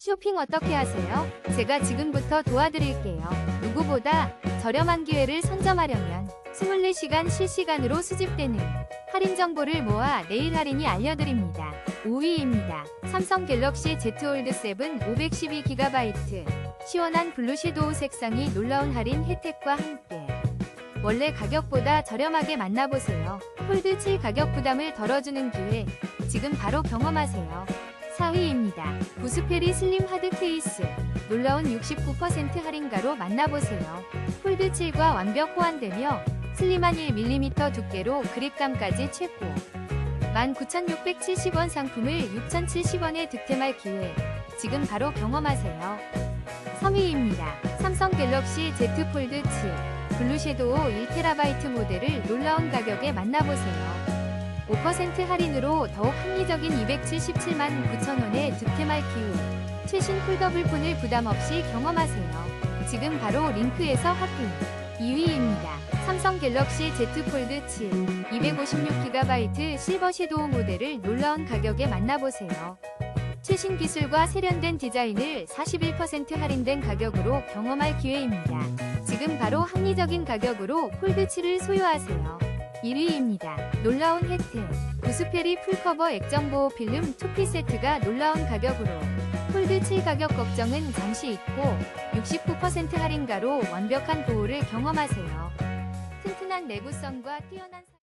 쇼핑 어떻게 하세요? 제가 지금부터 도와드릴게요. 누구보다 저렴한 기회를 선점하려면 24시간 실시간으로 수집되는 할인 정보를 모아 내일 할인이 알려드립니다. 5위입니다. 삼성 갤럭시 Z 홀드 7 512GB 시원한 블루 섀도우 색상이 놀라운 할인 혜택과 함께 원래 가격보다 저렴하게 만나보세요. 폴드 7 가격 부담을 덜어주는 기회 지금 바로 경험하세요. 4위입니다. 부스페리 슬림 하드 케이스 놀라운 69% 할인가로 만나보세요. 폴드 7과 완벽 호환되며 슬림한 1mm 두께로 그립감까지 최고 19,670원 상품을 6,070원에 득템할 기회 지금 바로 경험하세요. 3위입니다. 삼성 갤럭시 Z 폴드 7 블루 섀도우 1TB 모델을 놀라운 가격에 만나보세요. 5% 할인으로 더욱 합리적인 277만 9천원에 득템할 기회. 최신 폴더블 폰을 부담 없이 경험하세요. 지금 바로 링크에서 확인. 2위입니다. 삼성 갤럭시 Z 폴드 7 256GB 실버 섀도우 모델을 놀라운 가격에 만나보세요. 최신 기술과 세련된 디자인을 41% 할인된 가격으로 경험할 기회입니다. 지금 바로 합리적인 가격으로 폴드 7을 소유하세요. 1위입니다. 놀라운 혜택. 부스페리 풀커버 액정보호 필름 2피 세트가 놀라운 가격으로 폴드 7 가격 걱정은 잠시 잊고 69% 할인가로 완벽한 보호를 경험하세요. 튼튼한 내구성과 뛰어난 사-